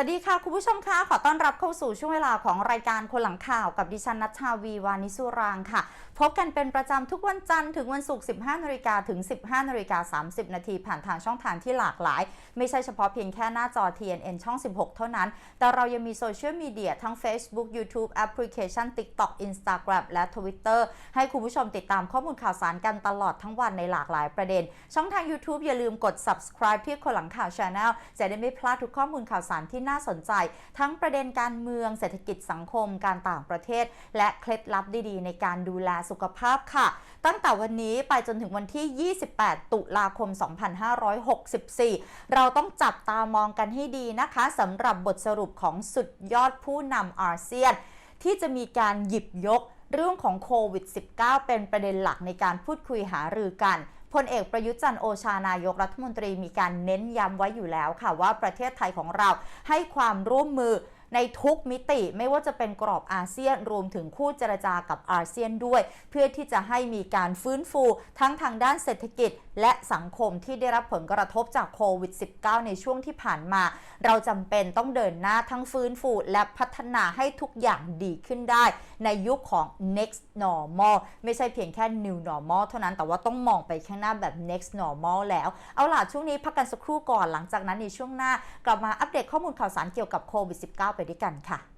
สวัสดีค่ะ คุณผู้ชมคะขอต้อนรับเข้าสู่ช่วงเวลาของรายการคนหลังข่าวกับดิฉันนัชชาวีวานิสุรางค์ค่ะ พบกันเป็นประจำทุกวันจันทร์ถึงวันศุกร์ 15นาฬิกาถึง 15นาฬิกา30 นาทีผ่านทางช่องทางที่หลากหลาย ไม่ใช่เฉพาะเพียงแค่หน้าจอ TNN ช่อง 16 เท่านั้น แต่เรายังมีโซเชียลมีเดียทั้ง Facebook YouTube แอปพลิเคชัน TikTok Instagram และ Twitter ให้คุณผู้ชมติดตามข้อมูลข่าวสารกันตลอดทั้งวันในหลากหลายประเด็น ช่องทาง YouTube อย่าลืมกด subscribe ที่คนหลังข่าว Channel จะได้ไม่พลาดทุกข้อมูลข่าวสารที่น่าสนใจ ทั้งประเด็นการเมืองเศรษฐกิจสังคมการต่างประเทศ และเคล็ดลับดีๆ ในการดูแลสุขภาพค่ะ ตั้งแต่วันนี้ไปจนถึงวันที่ 28 ตุลาคม 2564 เราต้องจับตามองกันให้ดีนะคะสำหรับบทสรุปของสุดยอดผู้นำอาเซียน ที่จะมีการหยิบยกเรื่องของโควิด -19 เป็นประเด็นหลักในการพูดคุยหารือกัน พลเอกประยุทธ์จันทร์โอชานายกรัฐมนตรีมีการเน้นย้ำไว้อยู่แล้วค่ะว่าประเทศไทยของเราให้ความร่วมมือในทุกมิติไม่ว่าจะเป็นกรอบอาเซียนรวมถึงคู่เจรจากับอาเซียนด้วย เพื่อที่จะให้มีการฟื้นฟูทั้งทางด้านเศรษฐกิจ และสังคมที่ได้รับผลกระทบจากโควิด -19 ในช่วงที่ผ่านมา เราจำเป็นต้องเดินหน้าทั้งฟื้นฟูและพัฒนาให้ทุกอย่างดีขึ้นได้ ในยุคของ next normal ไม่ใช่เพียงแค่ new normal เท่านั้นแต่ว่าต้องมองไปข้างหน้าแบบ next normal แล้ว เอาล่ะช่วงนี้พักกันสักครู่ก่อนหลังจากนั้นในช่วงหน้ากลับมาอัปเดตข้อมูลข่าวสารเกี่ยวกับโควิด -19 ไปด้วยกันค่ะ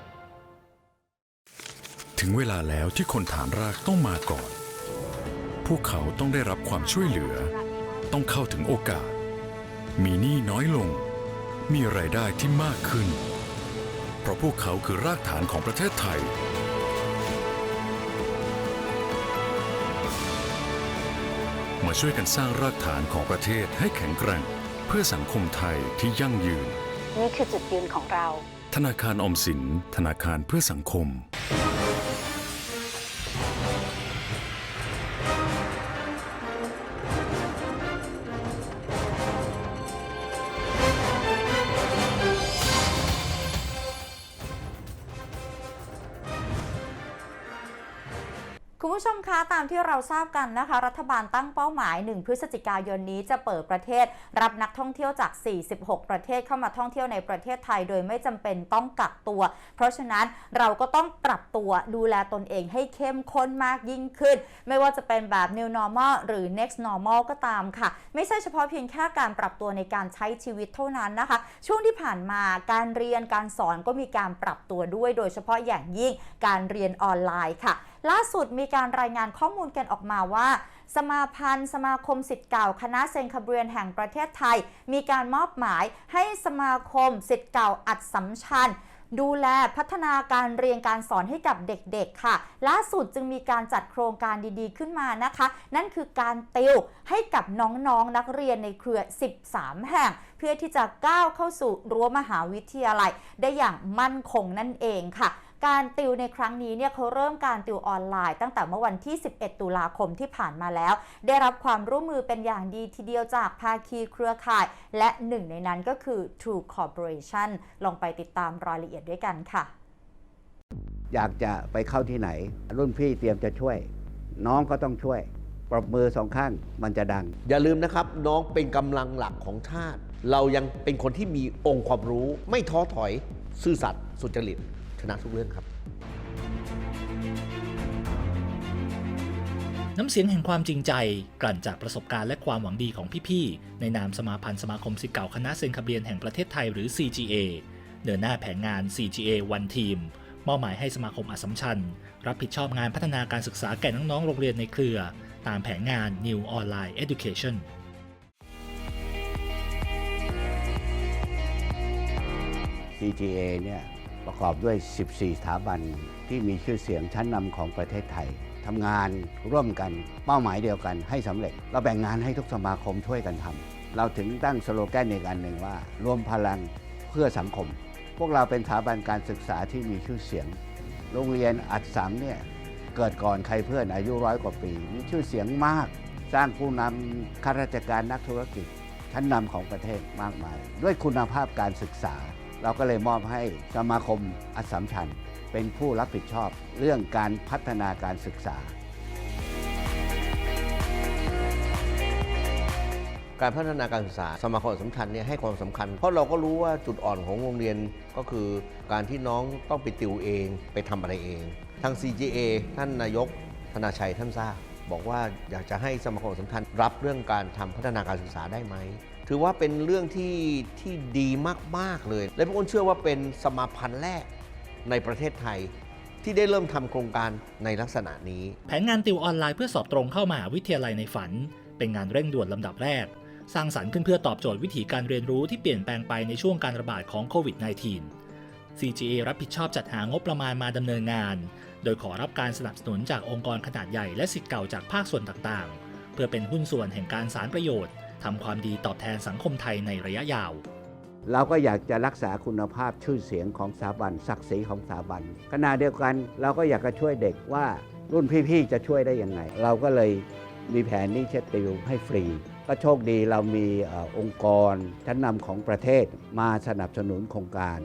ถึงเวลาแล้วที่คนฐานรากต้องมาก่อน พวกเขาต้องได้รับความช่วยเหลือ ต้องเข้าถึงโอกาส มีหนี้น้อยลง มีรายได้ที่มากขึ้น เพราะพวกเขาคือรากฐานของประเทศไทย มาช่วยกันสร้างรากฐานของประเทศให้แข็งแกร่ง เพื่อสังคมไทยที่ยั่งยืน นี่คือจุดยืนของเรา ธนาคารออมสิน ธนาคารเพื่อสังคม ที่เราทราบกันนะคะ รัฐบาลตั้งเป้าหมาย 1 พฤศจิกายนนี้จะเปิดประเทศ รับนักท่องเที่ยวจาก 46 ประเทศเข้ามาท่องเที่ยวในประเทศไทย โดยไม่จำเป็นต้องกักตัว เพราะฉะนั้นเราก็ต้องปรับตัวดูแลตนเองให้เข้มข้นมากยิ่งขึ้น ไม่ว่าจะเป็นแบบ new normal หรือ next normal ก็ตามค่ะ ไม่ใช่เฉพาะเพียงแค่การปรับตัวในการใช้ชีวิตเท่านั้นนะคะ ช่วงที่ผ่านมาการเรียนการสอนก็มีการปรับตัวด้วย โดยเฉพาะอย่างยิ่งการเรียนออนไลน์ค่ะ ล่าสุดมีการรายงานข้อมูลกันออกมาว่า สมาพันธ์ สมาคมสิทธิ์เก่า คณะเซนคาเบรียนแห่งประเทศไทย มีการมอบหมายให้สมาคมสิทธิ์เก่าอัดสัมชัญดูแลพัฒนาการเรียนการสอนให้กับเด็กๆ ค่ะ ล่าสุดจึงมีการจัดโครงการดีๆ ขึ้นมานะคะ นั่นคือการติวให้กับน้องๆนนักเรียนในเครือ 13 แห่ง เพื่อที่จะก้าวเข้าสู่รั้วมหาวิทยาลัย ได้อย่างมั่นคงนั่นเองค่ะ การติวในครั้งนี้เนี่ยเขาเริ่มการติวออนไลน์ตั้งแต่เมื่อวันที่ 11 ตุลาคมที่ผ่านมาแล้ว ได้รับความร่วมมือเป็นอย่างดีทีเดียวจากภาคีเครือข่าย และหนึ่งในนั้นก็คือ True Corporation ลองไปติดตามรายละเอียดด้วยกันค่ะ อยากจะไปเข้าที่ไหน รุ่นพี่เตรียมจะช่วย น้องก็ต้องช่วย ปรบมือสองข้างมันจะดัง อย่าลืมนะครับ น้องเป็นกำลังหลักของชาติ เรายังเป็นคนที่มีองค์ความรู้ ไม่ท้อถอย ซื่อสัตย์สุจริต ชนะทุกเรื่องครับ น้ำเสียงแห่งความจริงใจกลั่นจากประสบการณ์และความหวังดีของพี่ๆ ในนามสมาพันธ์สมาคมสิเก่าคณะเซนคาเบียนแห่งประเทศไทยหรือ CGA เดินหน้าแผนงาน CGA One Team มอบหมายให้สมาคมอสมชัญ รับผิดชอบงานพัฒนาการศึกษาแก่น้องๆ โรงเรียนในเครือ ตามแผนงาน New Online Education CGA เนี่ย กอบด้วย 14 สถาบันที่มีชื่อเสียงชั้นนำของประเทศไทยทำงานร่วมกันเป้าหมายเดียวกันให้สำเร็จ เราแบ่งงานให้ทุกสมาคมช่วยกันทำเราถึงตั้งสโลแกนอีกอันหนึ่งว่า รวมพลังเพื่อสังคม พวกเราเป็นสถาบันการศึกษาที่มีชื่อเสียง โรงเรียนอัดสังเนี่ยเกิดก่อนใครเพื่อนอายุร้อยกว่าปี มีชื่อเสียงมาก สร้างผู้นำข้าราชการนักธุรกิจชั้นนำของประเทศมากมาย ด้วยคุณภาพการศึกษา เราก็เลยมอบให้สมาคมอัสสัมชัญเป็นผู้รับผิดชอบเรื่องการพัฒนาการศึกษา การพัฒนาการศึกษาสมาคมสำคัญเนี่ยให้ความสำคัญ เพราะเราก็รู้ว่าจุดอ่อนของโรงเรียนก็คือการที่น้องต้องไปติวเองไปทำอะไรเอง ทาง CGA ท่านนายกธนาชัยท่านทราบบอกว่าอยากจะให้สมาคมสำคัญรับเรื่องการทำพัฒนาการศึกษาได้ไหม ถือว่าเป็นเรื่องที่ที่ดีมาก ๆ เลย และพวกอ้นเชื่อว่าเป็นสมาพันธ์แรกในประเทศไทย ที่ได้เริ่มทำโครงการในลักษณะนี้ แผนงานติวออนไลน์เพื่อสอบตรงเข้ามหาวิทยาลัยในฝัน เป็นงานเร่งด่วนลำดับแรก สร้างสรรค์ขึ้นเพื่อตอบโจทย์วิธีการเรียนรู้ที่เปลี่ยนแปลงไปในช่วงการระบาดของโควิด -19 CGA รับผิดชอบจัดหางบประมาณมาดำเนินงาน โดยขอรับการสนับสนุนจากองค์กรขนาดใหญ่และสิทธิ์เก่าจากภาคส่วนต่างๆ เพื่อเป็นหุ้นส่วนแห่งการสารประโยชน์ ทำความดีตอบแทนสังคมไทยในระยะยาว เราก็อยากจะรักษาคุณภาพชื่อเสียงของสถาบันศักดิ์ศรีของสถาบันขณะเดียวกันเราก็อยากจะช่วยเด็กว่ารุ่นพี่ๆจะช่วยได้ยังไง เราก็เลยมีแผนนี้เช็ดติวให้ฟรี ก็โชคดีเรามีเออองค์กรชั้นนำของประเทศมาสนับสนุนโครงการ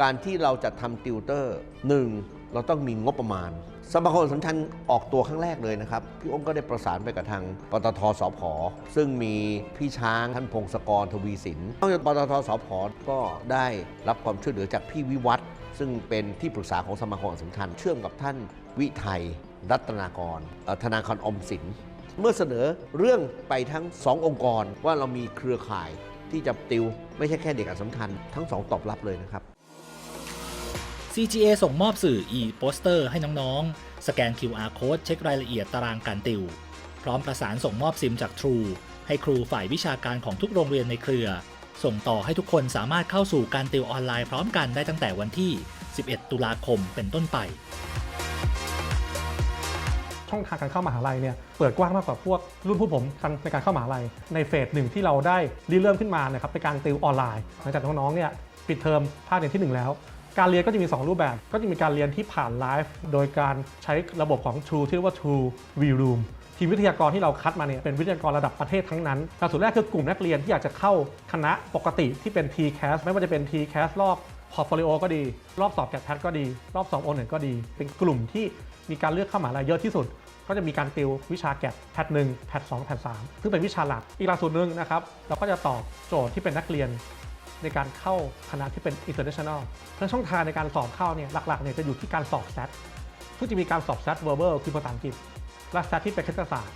การที่เราจะทำติวเตอร์หนึ่งเราต้องมีงบประมาณ สมาคมสัมชันออกตัวครั้งแรกเลยนะครับ พี่อ้งก็ได้ประสานไปกับทางปตทสพซึ่งมีพี่ช้างท่านพงศกรทวีสินนอกจากปตทสพก็ได้รับความช่วยเหลือจากพี่วิวัฒซึ่งเป็นที่ปรึกษาของสมาคมสัมชันเชื่อมกับท่านวิไทยรัตนากรธนาคารอมสิน เมื่อเสนอเรื่องไปทั้งสององค์กรว่าเรามีเครือข่ายที่จะติว ไม่ใช่แค่เด็กอัสสัมชัญ ทั้งสองตอบรับเลยนะครับ CGA ส่งมอบสื่อ e-poster ให้น้องๆ สแกน QR code เช็ครายละเอียดตารางการติว พร้อมประสานส่งมอบซิมจาก True ให้ครูฝ่ายวิชาการของทุกโรงเรียนในเครือ ส่งต่อให้ทุกคนสามารถเข้าสู่การติวออนไลน์พร้อมกันได้ตั้งแต่วันที่ 11 ตุลาคมเป็นต้นไป ช่องทางการเข้ามหาลัยเนี่ยเปิดกว้างมากกว่าพวกรุ่นผู้ผมในการเข้ามหาลัยในเฟสหนึ่งที่เราได้ริเริ่มขึ้นมานะครับในการติวออนไลน์หลังจากน้องๆเนี่ยปิดเทอมภาคเรียนทีหนึ่1 แล้ว การเรียนก็จะมี 2 รูปแบบ ก็จะมีการเรียนที่ผ่านไลฟ์โดยการใช้ระบบของ True ที่เรียกว่า True V Room ทีมวิทยากรที่เราคัดมาเนี่ยเป็นวิทยากรระดับประเทศทั้งนั้นการส่วนแรกคือกลุ่มนักเรียนที่อยากจะเข้าคณะปกติที่เป็น TCAS ไม่ว่าจะเป็น TCAS รอบพอร์ตโฟลิโอก็ดี รอบสอบแกดแพทก็ดี รอบสอบโอเน็ตก็ดี เป็นกลุ่มที่มีการเลือกเข้ามหาลัยเยอะที่สุด ก็จะมีการติววิชาแกดแพทหนึ่งแพทสองแพทสามซึ่งเป็นวิชาหลัก อีกหลักสูตรหนึ่งนะครับ เราก็จะตอบโจทย์ที่เป็นนักเรียน ในการเข้าคณะที่เป็น international และช่องทางในการสอบเข้าเนี่ยหลักๆเนี่ยจะอยู่ที่การสอบ SAT ซึ่งจะมีการสอบ SAT verbal คือภาษาอังกฤษและ SAT ที่เป็นคณิตศาสตร์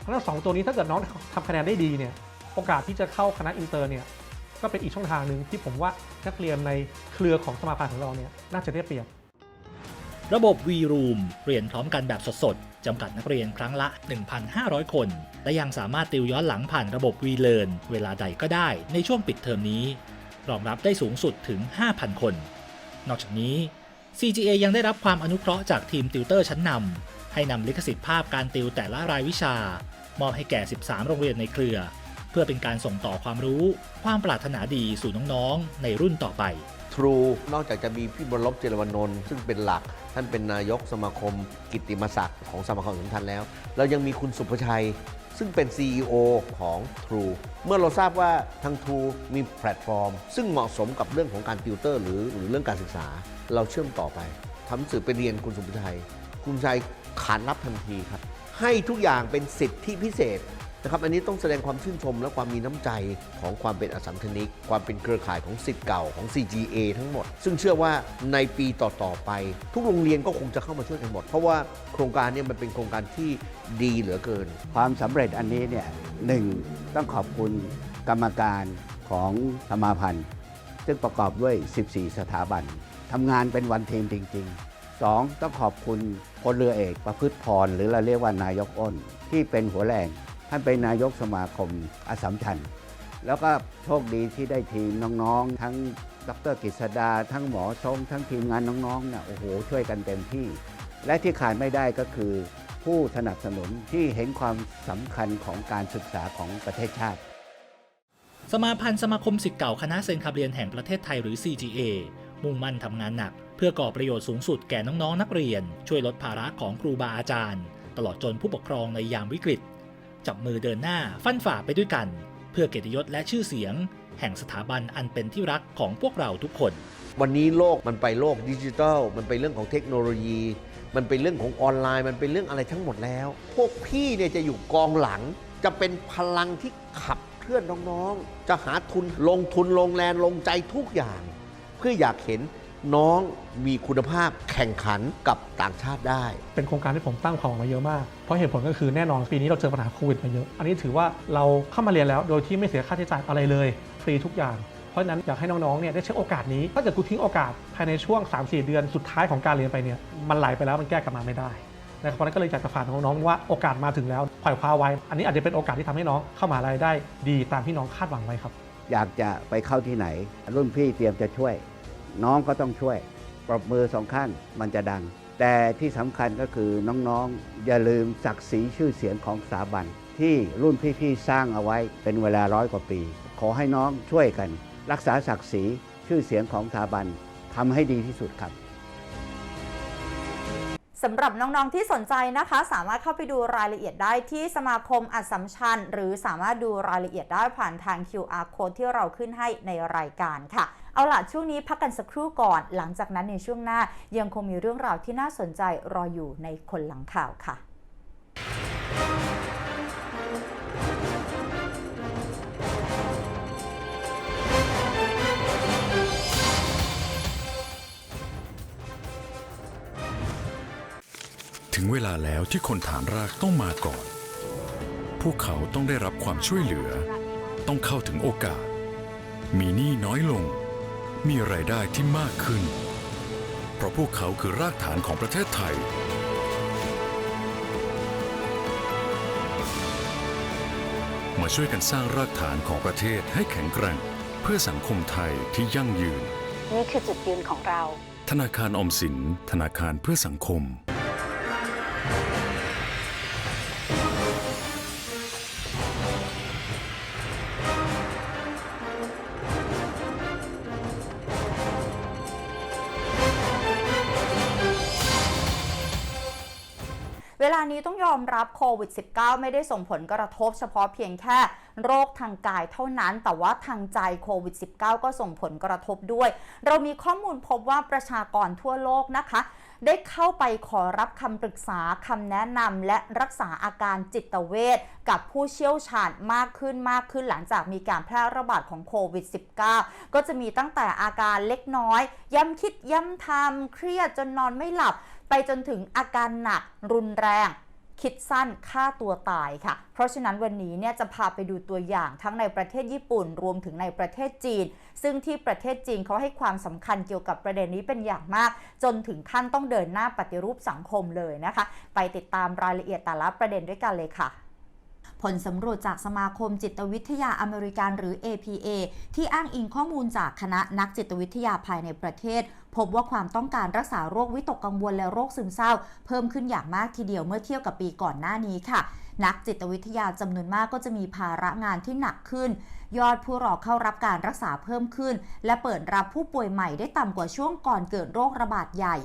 เพราะฉะนั้นสองตัวนี้ถ้าเกิดน้องทำคะแนนได้ดีเนี่ยโอกาสที่จะเข้าคณะอินเตอร์เนี่ยก็เป็นอีกช่องทางหนึ่งที่ผมว่านักเรียนในเครือของสมาพันธ์ของเราเนี่ยน่าจะได้เปรียบ ระบบ V-Room เรียนพร้อมกันแบบสดๆจำกัดนักเรียนครั้งละ 1,500 คน และยังสามารถติวย้อนหลังผ่านระบบ V-Learn เวลาใดก็ได้ในช่วงปิดเทอมนี้ รองรับได้สูงสุดถึง 5,000 คน นอกจากนี้ CGA ยังได้รับความอนุเคราะห์จากทีมติวเตอร์ชั้นนำให้นำลิขสิทธิ์ภาพการติวแต่ละรายวิชา มอบให้แก่ 13 โรงเรียนในเครือ เพื่อเป็นการส่งต่อความรู้ ความปรารถนาดีสู่น้องๆ ในรุ่นต่อไปทรูนอกจากจะมีพี่บรลบเจรวนนท์ซึ่งเป็นหลัก ท่านเป็นนายกสมาคม กิตติมศักดิ์ของสมาคมสำคัญแล้ว เรายังมีคุณสุภชัย ซึ่งเป็น CEO ของ True เมื่อเราทราบว่าทาง True มีแพลตฟอร์ม ซึ่งเหมาะสมกับเรื่องของการติวเตอร์ หรือหรือเรื่องการศึกษา เราเชื่อมต่อไปทำสื่อไปเรียนคุณสุภชัย คุณชัยขานรับทันทีครับ ให้ทุกอย่างเป็นสิทธิพิเศษ นะครับอันนี้ต้องแสดงความชื่นชมและความมีน้ำใจของความเป็นอสัมชนิก ความเป็นเครือข่ายของสิทธิ์เก่าของ CGA ทั้งหมด ซึ่งเชื่อว่าในปีต่อ ๆ ไป ทุกโรงเรียนก็คงจะเข้ามาช่วยกันหมด เพราะว่าโครงการนี้มันเป็นโครงการที่ดีเหลือเกิน ความสำเร็จอันนี้เนี่ยหนึ่งต้องขอบคุณกรรมการของสมาพันธ์ ซึ่งประกอบด้วย 14 สถาบันทำงานเป็นวันเทมจริงๆ 2. ต้องขอบคุณพลเรือเอกประพฤติพร หรือเราเรียกว่านายกอ้น ที่เป็นหัวแรง ท่านเป็นนายกสมาคมอสสัมชัญแล้วก็โชคดีที่ได้ทีมน้องๆ ทั้งดรกฤษดา ทั้งหมอทรงทั้งทีมงานน้องๆเนี่ยโอ้โห ช่วยกันเต็มที่ และที่ขาดไม่ได้ก็คือ ผู้สนับสนุนที่เห็นความสำคัญของการศึกษาของประเทศชาติ สมาพันธ์สมาคมสิทธิ์เก่าคณะเซนคาเบียนแห่งประเทศไทยหรือ CGA มุ่งมั่นทำงานหนัก เพื่อก่อประโยชน์สูงสุดแก่น้องๆนักเรียน ช่วยลดภาระของครูบาอาจารย์ ตลอดจนผู้ปกครองในยามวิกฤต จับมือเดินหน้าฟันฝ่าไปด้วยกัน เพื่อเกียรติยศและชื่อเสียง แห่งสถาบันอันเป็นที่รักของพวกเราทุกคน วันนี้โลกมันไปโลกดิจิทัล มันไปเรื่องของเทคโนโลยี มันเป็นเรื่องของออนไลน์ มันเป็นเรื่องอะไรทั้งหมดแล้ว พวกพี่เนี่ยจะอยู่กองหลัง จะเป็นพลังที่ขับเคลื่อนน้องๆ จะหาทุนลงทุนลงแรงลงใจทุกอย่าง เพื่ออยากเห็น น้องมีคุณภาพแข่งขันกับต่างชาติได้ เป็นโครงการที่ผมตั้งความหวังมาเยอะมาก เพราะเหตุผลก็คือแน่นอนปีนี้เราเจอปัญหาโควิดมาเยอะ อันนี้ถือว่าเราเข้ามาเรียนแล้วโดยที่ไม่เสียค่าใช้จ่ายอะไรเลย ฟรีทุกอย่าง เพราะฉะนั้นอยากให้น้องๆเนี่ยได้ใช้โอกาสนี้ ถ้าเกิดกูทิ้งโอกาสภายในช่วง 3-4 เดือนสุดท้ายของการเรียนไปเนี่ยมันไหลไปแล้วมันแก้กลับมาไม่ได้นะครับเพราะฉะนั้นก็เลยอยากจะฝากน้องๆว่าโอกาสมาถึงแล้วขวายคว้าไว้ อันนี้อาจจะเป็นโอกาสที่ทำให้น้องเข้ามหาลัยได้ดีตามที่น้องคาดหวังไว้ครับ อยากจะไปเข้าที่ไหน รุ่นพี่เตรียมจะช่วย น้องก็ต้องช่วย ปรบมือสองข้างมันจะดัง แต่ที่สำคัญก็คือน้องๆ อย่าลืมศักดิ์ศรีชื่อเสียงของสถาบัน ที่รุ่นพี่ๆ สร้างเอาไว้เป็นเวลาร้อยกว่าปี ขอให้น้องช่วยกัน รักษาศักดิ์ศรีชื่อเสียงของสถาบันทำให้ดีที่สุดครับสำหรับน้องๆที่สนใจนะคะ สามารถเข้าไปดูรายละเอียดได้ที่สมาคมอัสสัมชัญ หรือสามารถดูรายละเอียดได้ผ่านทาง QR code ที่เราขึ้นให้ในรายการค่ะ เอาล่ะช่วงนี้พักกันสักครู่ก่อน หลังจากนั้นในช่วงหน้ายังคงมีเรื่องราวที่น่าสนใจรออยู่ในคนหลังข่าวค่ะถึงเวลาแล้วที่คนฐานรากต้องมาก่อน พวกเขาต้องได้รับความช่วยเหลือ ต้องเข้าถึงโอกาส มีหนี้น้อยลง มีรายได้ที่มากขึ้น เพราะพวกเขาคือรากฐานของประเทศไทย มาช่วยกันสร้างรากฐานของประเทศให้แข็งแกร่ง เพื่อสังคมไทยที่ยั่งยืน นี่คือจุดยืนของเรา ธนาคารออมสิน ธนาคารเพื่อสังคม มรับโควิด -19 ไม่ได้ส่งผลกระทบเฉพาะเพียงแค่โรคทางกายเท่านั้น แต่ว่าทางใจโควิด -19 ก็ส่งผลกระทบด้วย เรามีข้อมูลพบว่าประชากรทั่วโลกนะคะ ได้เข้าไปขอรับคำปรึกษาคำแนะนำและรักษาอาการจิตเวชกับผู้เชี่ยวชาญมากขึ้นมากขึ้นหลังจากมีการแพร่ระบาดของโควิด -19 ก็จะมีตั้งแต่อาการเล็กน้อย ย้ำคิดย้ำทำเครียดจนนอนไม่หลับ ไปจนถึงอาการหนักรุนแรง คิดสั้นฆ่าตัวตายค่ะ เพราะฉะนั้นวันนี้เนี่ยจะพาไปดูตัวอย่างทั้งในประเทศญี่ปุ่นรวมถึงในประเทศจีน ซึ่งที่ประเทศจีนเขาให้ความสำคัญเกี่ยวกับประเด็นนี้เป็นอย่างมาก จนถึงขั้นต้องเดินหน้าปฏิรูปสังคมเลยนะคะ ไปติดตามรายละเอียดแต่ละประเด็นด้วยกันเลยค่ะ ผลสำรวจจากสมาคมจิตวิทยาอเมริกันหรือ APA ที่อ้างอิงข้อมูลจากคณะนักจิตวิทยาภายในประเทศ พบว่าความต้องการรักษาโรควิตกกังวลและโรคซึมเศร้า เพิ่มขึ้นอย่างมากทีเดียวเมื่อเทียบกับปีก่อนหน้านี้ค่ะ นักจิตวิทยาจำนวนมากก็จะมีภาระงานที่หนักขึ้น ยอดผู้รอเข้ารับการรักษาเพิ่มขึ้น และเปิดรับผู้ป่วยใหม่ได้ต่ำกว่าช่วงก่อนเกิดโรคระบาดใหญ่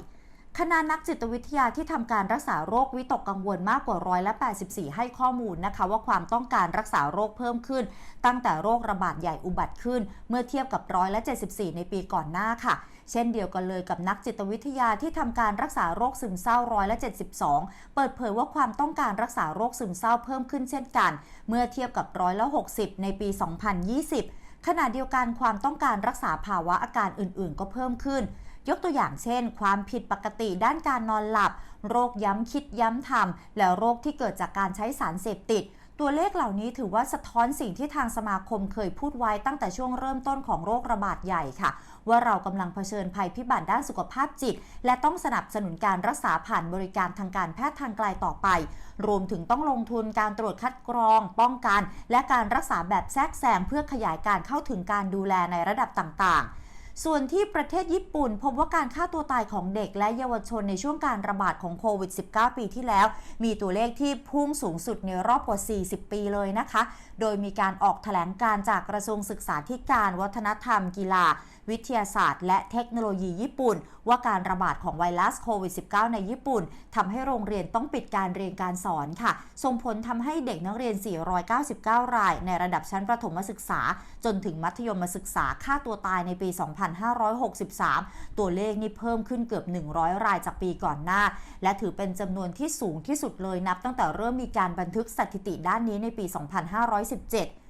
คณะนักจิตวิทยาที่ทำการรักษาโรควิตกกังวลมากกว่าร้อยละ84 ให้ข้อมูลนะคะว่าความต้องการรักษาโรคเพิ่มขึ้น ตั้งแต่โรคระบาดใหญ่อุบัติขึ้น เมื่อเทียบกับร้อยละ74 ในปีก่อนหน้าค่ะ เช่นเดียวกันเลยกับนักจิตวิทยาที่ทำการรักษาโรคซึมเศร้าร้อยละ72 เปิดเผยว่าความต้องการรักษาโรคซึมเศร้าเพิ่มขึ้นเช่นกัน เมื่อเทียบกับร้อยละ60 ในปี 2020 ขณะเดียวกันความต้องการรักษาภาวะอาการอื่น ๆ ก็เพิ่มขึ้น ยกตัวอย่างเช่น ความผิดปกติด้านการนอนหลับ โรคย้ำคิดย้ำทำและโรคที่เกิดจากการใช้สารเสพติด ตัวเลขเหล่านี้ถือว่าสะท้อนสิ่งที่ทางสมาคมเคยพูดไว้ตั้งแต่ช่วงเริ่มต้นของโรคระบาดใหญ่ค่ะ ว่าเรากำลังเผชิญภัยพิบัติด้านสุขภาพจิต และต้องสนับสนุนการรักษาผ่านบริการทางการแพทย์ทางไกลต่อไป รวมถึงต้องลงทุนการตรวจคัดกรอง ป้องกัน และการรักษาแบบแทรกแซงเพื่อขยายการเข้าถึงการดูแลในระดับต่างๆ ส่วนที่ประเทศญี่ปุ่น พบว่าการฆ่าตัวตายของเด็กและเยาวชนในช่วงการระบาดของโควิด -19 ปีที่แล้ว มีตัวเลขที่พุ่งสูงสุดในรอบกว่า 40 ปีเลยนะคะ โดยมีการออกแถลงการจากกระทรวงศึกษาธิการวัฒนธรรมกีฬา วิทยาศาสตร์และเทคโนโลยีญี่ปุ่น ว่าการระบาดของไวรัสโควิด -19 ในญี่ปุ่นทำให้โรงเรียนต้องปิดการเรียนการสอนค่ะ ส่งผลทำให้เด็กนักเรียน 499 ราย ในระดับชั้นประถมศึกษา จนถึงมัธยมศึกษาฆ่าตัวตายในปี 2563 ตัวเลขนี่เพิ่มขึ้นเกือบ 100 รายจากปีก่อนหน้า และถือเป็นจำนวนที่สูงที่สุดเลยนับ ตั้งแต่เริ่มมีการบันทึกสถิติด้านนี้ในปี 2517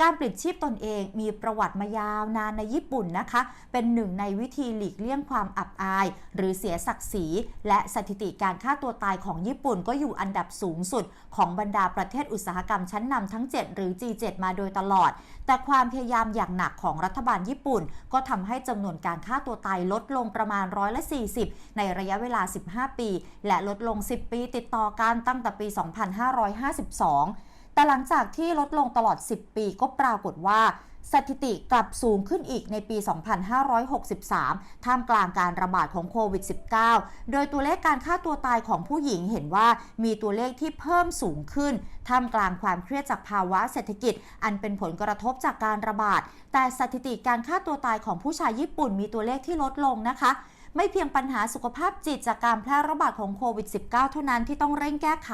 การปลิดชีพตนเองมีประวัติมายาวนานในญี่ปุ่นนะคะ เป็นหนึ่งในวิธีหลีกเลี่ยงความอับอาย หรือเสียศักดิ์ศรี และสถิติการฆ่าตัวตายของญี่ปุ่นก็อยู่อันดับสูงสุด ของบรรดาประเทศอุตสาหกรรมชั้นนำทั้ง 7 หรือ G7 มาโดยตลอด แต่ความพยายามอย่างหนักของรัฐบาลญี่ปุ่น ก็ทำให้จำนวนการฆ่าตัวตายลดลงประมาณร้อยละ40 ในระยะเวลา 15 ปี และลดลง 10 ปีติดต่อกันตั้งแต่ปี 2552 แต่หลังจากที่ลดลงตลอด 10 ปีก็ปรากฏว่าสถิติกลับสูงขึ้นอีกในปี 2563 ท่ามกลางการระบาดของโควิด -19 โดยตัวเลขการฆ่าตัวตายของผู้หญิงเห็นว่ามีตัวเลขที่เพิ่มสูงขึ้น ท่ามกลางความเครียดจากภาวะเศรษฐกิจ อันเป็นผลกระทบจากการระบาด แต่สถิติการฆ่าตัวตายของผู้ชายญี่ปุ่นมีตัวเลขที่ลดลงนะคะ ไม่เพียงปัญหาสุขภาพจิตจากการแพร่ระบาดของโควิด -19 เท่านั้นที่ต้องเร่งแก้ไข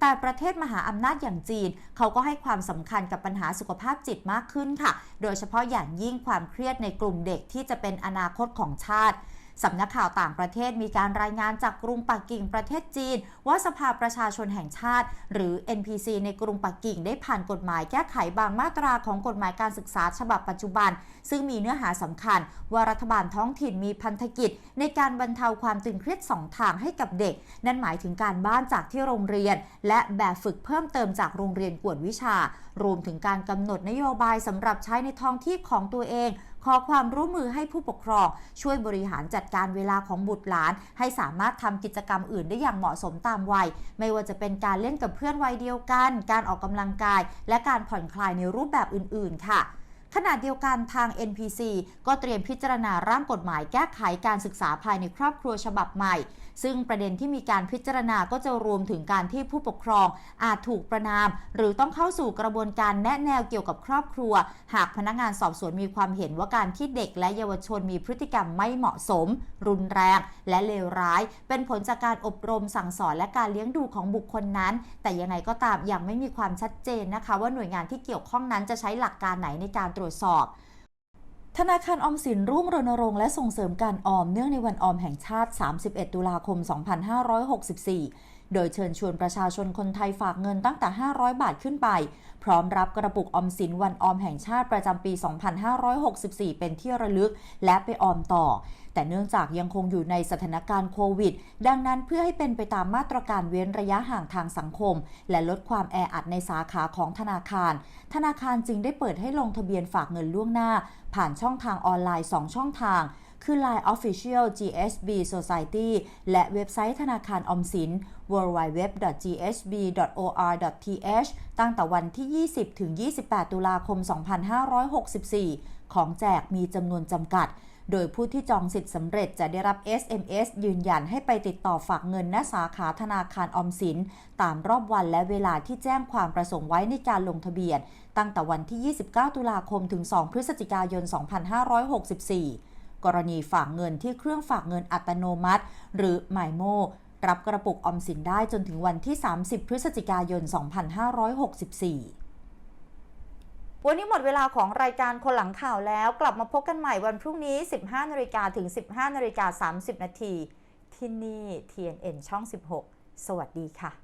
แต่ประเทศมหาอำนาจอย่างจีน เขาก็ให้ความสำคัญกับปัญหาสุขภาพจิตมากขึ้นค่ะ โดยเฉพาะอย่างยิ่งความเครียดในกลุ่มเด็กที่จะเป็นอนาคตของชาติ สำนักข่าวต่างประเทศมีการรายงานจากกรุงปักกิ่งประเทศจีน ว่าสภาประชาชนแห่งชาติ หรือ NPC ในกรุงปักกิ่งได้ผ่านกฎหมายแก้ไขบางมาตราของกฎหมายการศึกษาฉบับปัจจุบัน ซึ่งมีเนื้อหาสำคัญ ว่ารัฐบาลท้องถิ่นมีพันธกิจ ในการบรรเทาความตึงเครียดสองทางให้กับเด็ก นั่นหมายถึงการบ้านจากที่โรงเรียน และแบบฝึกเพิ่มเติมจากโรงเรียนกวดวิชา รวมถึงการกำหนดนโยบายสำหรับใช้ในท้องที่ของตัวเอง ขอความร่วมมือให้ผู้ปกครอง ช่วยบริหารจัดการเวลาของบุตรหลาน ให้สามารถทำกิจกรรมอื่นได้อย่างเหมาะสมตามวัย ไม่ว่าจะเป็นการเล่นกับเพื่อนวัยเดียวกัน การออกกำลังกาย และการผ่อนคลายในรูปแบบอื่น ๆ ค่ะ ขณะเดียวกันทาง NPC ก็เตรียมพิจารณาร่างกฎหมายแก้ไขการศึกษาภายในครอบครัวฉบับใหม่ ซึ่งประเด็นที่มีการพิจารณาก็จะรวมถึงการที่ผู้ปกครอง อาจถูกประนาม หรือต้องเข้าสู่กระบวนการแนะแนวเกี่ยวกับครอบครัว หากพนักงานสอบสวนมีความเห็นว่าการที่เด็กและเยาวชนมีพฤติกรรมไม่เหมาะสม รุนแรง และเลวร้าย เป็นผลจากการอบรมสั่งสอนและการเลี้ยงดูของบุคคลนั้น แต่ยังไงก็ตามยังไม่มีความชัดเจนนะคะ ว่าหน่วยงานที่เกี่ยวข้องนั้นจะใช้หลักการไหนในการตรวจสอบ ธนาคารออมสินร่วมรณรงค์และส่งเสริมการออมเนื่องในวันออมแห่งชาติ 31 ตุลาคม 2564 โดยเชิญชวนประชาชนคนไทยฝากเงินตั้งแต่ 500 บาทขึ้นไป พร้อมรับกระปุกออมสินวันออมแห่งชาติประจำปี 2564 เป็นที่ระลึก และไปออมต่อ แต่เนื่องจากยังคงอยู่ในสถานการณ์โควิด ดังนั้นเพื่อให้เป็นไปตามมาตรการเว้นระยะห่างทางสังคม และลดความแออัดในสาขาของธนาคาร ธนาคารจึงได้เปิดให้ลงทะเบียนฝากเงินล่วงหน้า ผ่านช่องทางออนไลน์ 2 ช่องทางคือ Line Official GSB Society และเว็บไซต์ธนาคารออมสิน www.gsb.or.th ตั้งแต่วันที่ 20 ถึง 28 ตุลาคม 2564 ของแจกมีจำนวนจำกัด โดยผู้ที่จองสิทธิ์สำเร็จจะได้รับ SMS ยืนยันให้ไปติดต่อฝากเงินณสาขาธนาคารออมสิน ตามรอบวันและเวลาที่แจ้งความประสงค์ไว้ในการลงทะเบียน ตั้งแต่วันที่ 29 ตุลาคมถึง 2 พฤศจิกายน 2564 กรณีฝากเงินที่เครื่องฝากเงินอัตโนมัติ หรือ m y m o รับกระปุกออมสินได้จนถึงวันที่ 30 พฤศจิกายน 2564 วันนี้หมดเวลาของรายการคนหลังข่าวแล้วกลับมาพบกันใหม่วันพรุ่งนี้ 15นาฬิกาถึง 15นาฬิกา30 นาทีที่นี่ TNN ช่อง 16 สวัสดีค่ะ